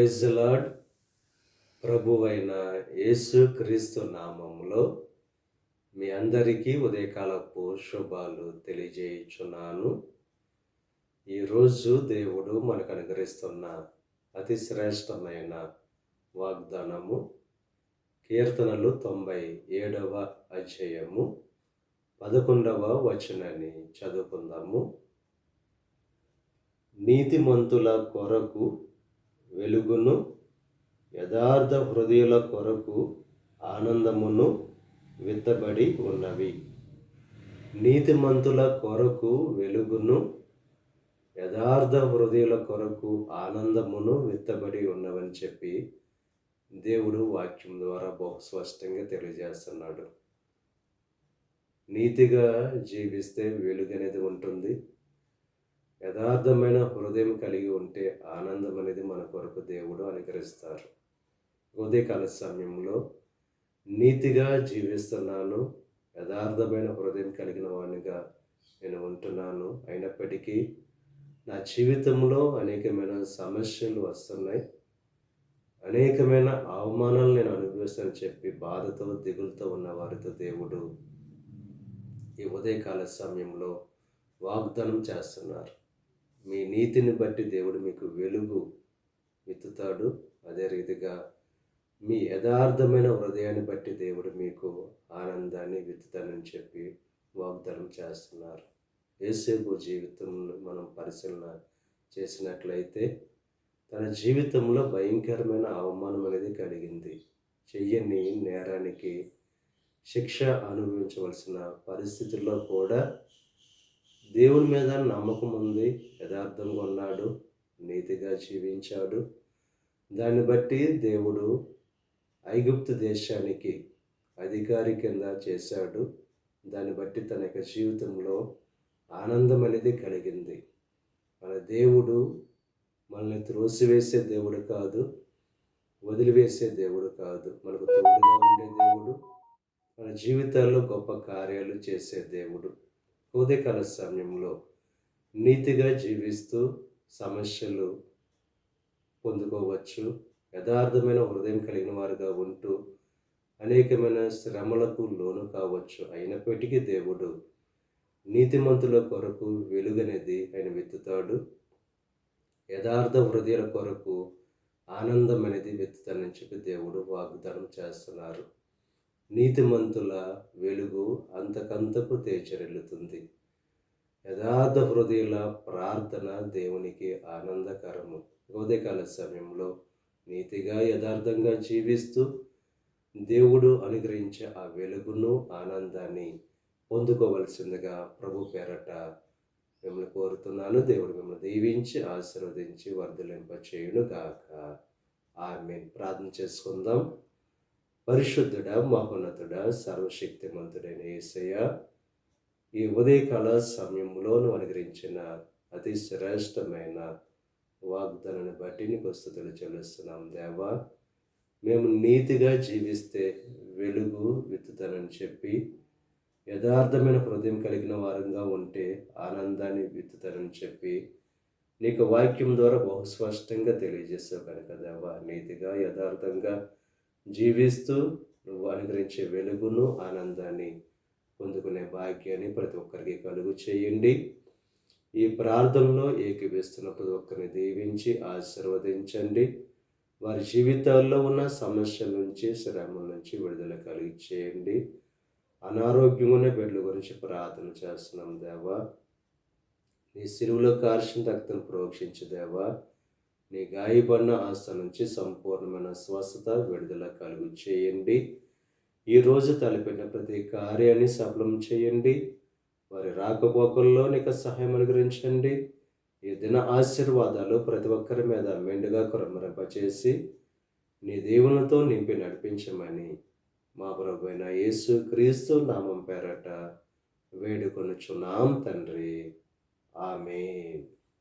Praise lord ప్రభువైన యేసు క్రీస్తు నామములో మీ అందరికీ ఉదయకాలపు శుభాలు తెలియజేయుచున్నాను. ఈరోజు దేవుడు మనకు అనుగ్రహిస్తున్న అతి శ్రేష్టమైన వాగ్దానము కీర్తనలు తొంభై ఏడవ అధ్యాయము పదకొండవ వచనాన్ని చదువుకుందాము. నీతిమంతుల కొరకు వెలుగును యథార్థ హృదయుల కొరకు ఆనందమును విత్తబడి ఉన్నవి. నీతిమంతుల కొరకు వెలుగును యథార్థ హృదయుల కొరకు ఆనందమును విత్తబడి ఉన్నవని చెప్పి దేవుడు వాక్యం ద్వారా బహు స్పష్టంగా తెలియజేస్తున్నాడు. నీతిగా జీవిస్తే వెలుగు అనేది ఉంటుంది. యథార్థమైన హృదయం కలిగి ఉంటే ఆనందం అనేది మన కొరకు దేవుడు అనుగ్రహిస్తారు. ఉదయకాల సమయంలో నీతిగా జీవిస్తున్నాను యథార్థమైన హృదయం కలిగిన వాడినిగా నేను ఉంటున్నాను. అయినప్పటికీ నా జీవితంలో అనేకమైన సమస్యలు వస్తున్నాయి. అనేకమైన అవమానాలు నేను అనుభవిస్తానని చెప్పి బాధతో దిగులతో ఉన్న వారితో దేవుడు ఈ ఉదయకాల సమయంలో వాగ్దానం చేస్తున్నారు. మీ నీతిని బట్టి దేవుడు మీకు వెలుగు విత్తుతాడు. అదే రీతిగా మీ యథార్థమైన హృదయాన్ని బట్టి దేవుడు మీకు ఆనందాన్ని విత్తుతానని చెప్పి వాగ్దానం చేస్తున్నారు. ఏసేపు జీవితంలో మనం పరిశీలన చేసినట్లయితే తన జీవితంలో భయంకరమైన అవమానం అనేది కలిగింది. చెయ్యని నేరానికి శిక్ష అనుభవించవలసిన పరిస్థితుల్లో కూడా దేవుని మీద నమ్మకం ఉంది యథార్థంగా ఉన్నాడు నీతిగా జీవించాడు. దాన్ని బట్టి దేవుడు ఐగుప్తు దేశానికి అధికారి కింద చేశాడు. దాన్ని బట్టి తన యొక్క జీవితంలో ఆనందం అనేది కలిగింది. మన దేవుడు మనల్ని త్రోసివేసే దేవుడు కాదు వదిలివేసే దేవుడు కాదు. మనకు తోడుగా ఉండే దేవుడు మన జీవితాల్లో గొప్ప కార్యాలు చేసే దేవుడు. ఉదయకాల సమయంలో నీతిగా జీవిస్తూ సమస్యలు పొందుకోవచ్చు. యథార్థమైన హృదయం కలిగిన వారుగా ఉంటూ అనేకమైన శ్రమలకు లోను కావచ్చు. అయినప్పటికీ దేవుడు నీతిమంతుల కొరకు వెలుగనేది ఆయన వెతుతాడు యథార్థ హృదయాల కొరకు ఆనందం అనేది వెతుతానని చెప్పి దేవుడు వాగ్దానం చేస్తున్నారు. నీతిమంతుల వెలుగు అంతకంతకు తేచరెల్లుతుంది యథార్థ హృదయుల ప్రార్థన దేవునికి ఆనందకరము. ఉదయకాల సమయంలో నీతిగా యథార్థంగా జీవిస్తూ దేవుడు అనుగ్రహించే ఆ వెలుగును ఆనందాన్ని పొందుకోవలసిందిగా ప్రభు పేరట మిమ్మల్ని కోరుతున్నాను. దేవుడు మిమ్మల్ని దీవించి ఆశీర్వదించి వర్ధలింప చేయును గాక ఆమె ప్రార్థన చేసుకుందాం. పరిశుద్ధుడ మహోన్నతుడ సర్వశక్తిమంతుడైన ఏసయ్య. ఈ ఉదయకాల సమయంలోను అనుగ్రహించిన అతి శ్రేష్టమైన వాగ్దానాన్ని బట్టి నీకు వస్తుతులు చెల్లిస్తున్నాం దేవా. మేము నీతిగా జీవిస్తే వెలుగు విత్తుతానని చెప్పి యథార్థమైన హృదయం కలిగిన వారంగా ఉంటే ఆనందాన్ని విత్తుతానని చెప్పి నీకు వాక్యం ద్వారా బహు స్పష్టంగా కనుక దేవా. నీతిగా యథార్థంగా జీవిస్తూ నువ్వు అనుగ్రహించే వెలుగును ఆనందాన్ని పొందుకునే భాగ్యాన్ని ప్రతి ఒక్కరికి కలుగు చేయండి. ఈ ప్రార్థనలో ఏకీవిస్తున్న ప్రతి ఒక్కరిని దీవించి ఆశీర్వదించండి. వారి జీవితాల్లో ఉన్న సమస్యల నుంచి శ్రమల నుంచి విడుదల కలిగి చేయండి. అనారోగ్యంగానే బిడ్డల గురించి ప్రార్థన చేస్తున్నాం దేవా. నీ సిరువులో కార్చిన రక్తం ప్రోక్షించు దేవా. నీ గాయపడిన ఆస్థ నుంచి సంపూర్ణమైన స్వస్థత విడుదల కలుగు చేయండి. ఈరోజు తలపెట్టిన ప్రతి కార్యాన్ని సఫలం చేయండి. వారి రాకపోకల్లో నీకు సహాయం అనుగ్రహించండి. ఈ దిన ఆశీర్వాదాలు ప్రతి ఒక్కరి మీద మెండుగా కురమరింపచేసి నీ దేవునితో నింపి నడిపించమని మా ప్రభు అయిన యేసు క్రీస్తు నామం పేరట వేడుకొనుచున్నాం తండ్రి. ఆమె